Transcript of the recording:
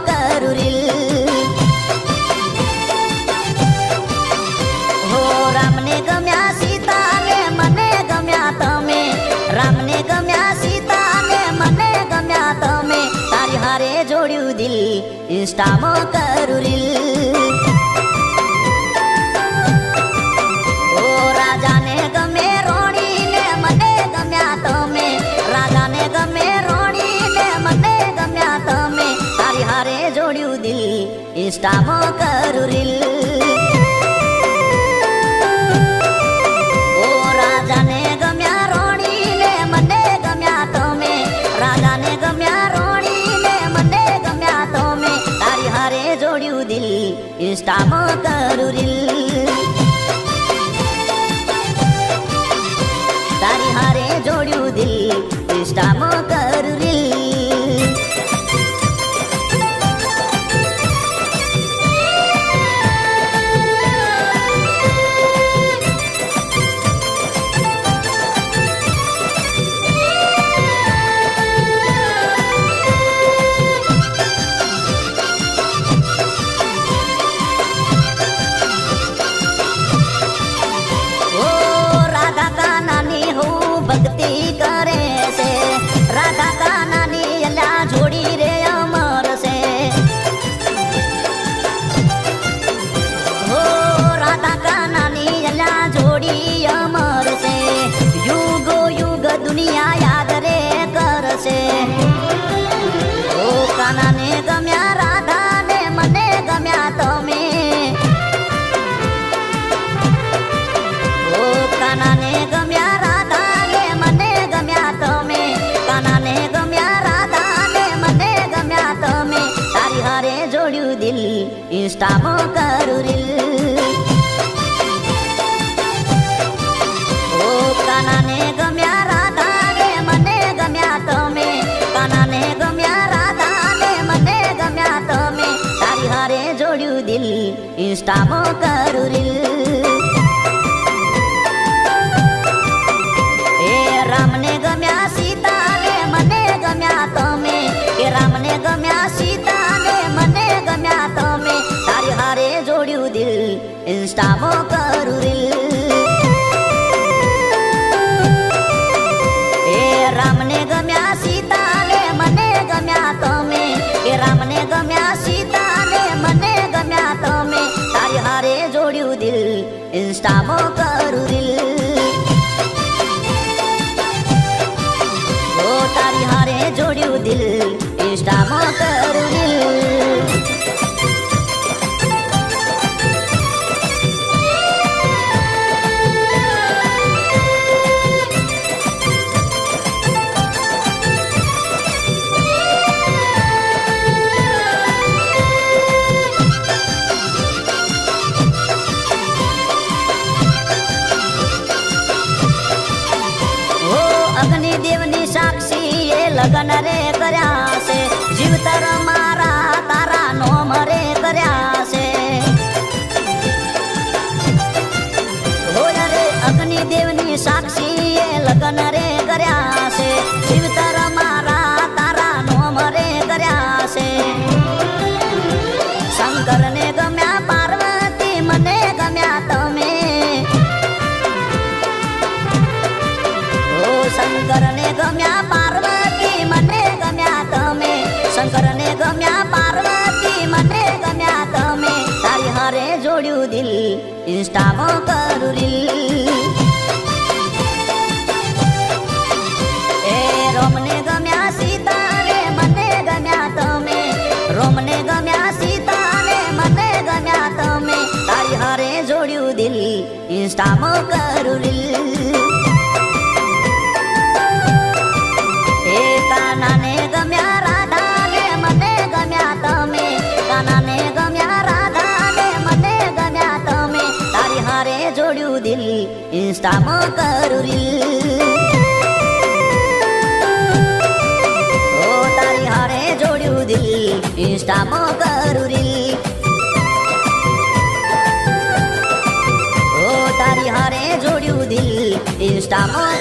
કરું રીલ હો રામને ગમ્યા સીતા ને મને ગમ્યા તમે રામને ગમ્યા સીતા ને મને ગમ્યા તમે તારી હારે જોડ્યું દિલ ઇન્સ્ટામાં કરું જોડ્યું દિલ ઇન્સ્ટામાં કરું રીલ ઓ રાજાને ગમ્યા તારી હારે જોડ્યું દિલ ઇન્સ્ટામાં કરું રીલ ઓ કાનાને ગમ્યા રાધાને મને ગમ્યા તમે કાનાને ગમ્યા રાધાને મને ગમ્યા તમે તારી હારે જોડ્યું દિલ ઇન્સ્ટામાં કરું રીલ એ રામને ગમ્યા ઇન્સ્ટામાં કરું રીલ એ રામને ગમ્યા સીતા ને મને ગમ્યા તમે કે રામને ગમ્યા સીતા ને મને ગમ્યા તમે તારી હારે જોડ્યું દિલ ઇન્સ્ટામાં કરું રીલ ઓ તારી હારે જોડ્યું દિલ ઇન્સ્ટામાં કરું રીલ લગન રે કર્યા છે. જીવતર મારા, તારા નોમ રે કર્યા છે. હોય રે અગ્નિદેવની સાક્ષી એ લગન રે કર્યા છે. જીવતર મારા, તારા નોમ રે કર્યા છે. શંકરને ગમ્યા પાર્વતી, મને ગમ્યા તમે. ઓ શંકરને ગમ્યા પાર્વતી ઇન્સ્ટામાં કરું રીલ એ રોમને ગમ્યા સીતા ને મને ગમ્યા તમે રોમને ગમ્યા સીતા ને મને ગમ્યા તમે તારી હારે જોડ્યું દિલ ઇન્સ્ટામાં કરું રીલ ટીવી ઇન્સ્ટામાં કરું રીલ ઓ તારી હારે જોડ્યું દિલ ઇન્સ્ટામાં કરું રીલ ઓ તારી હારે જોડ્યું દિલ ઇન્સ્ટામાં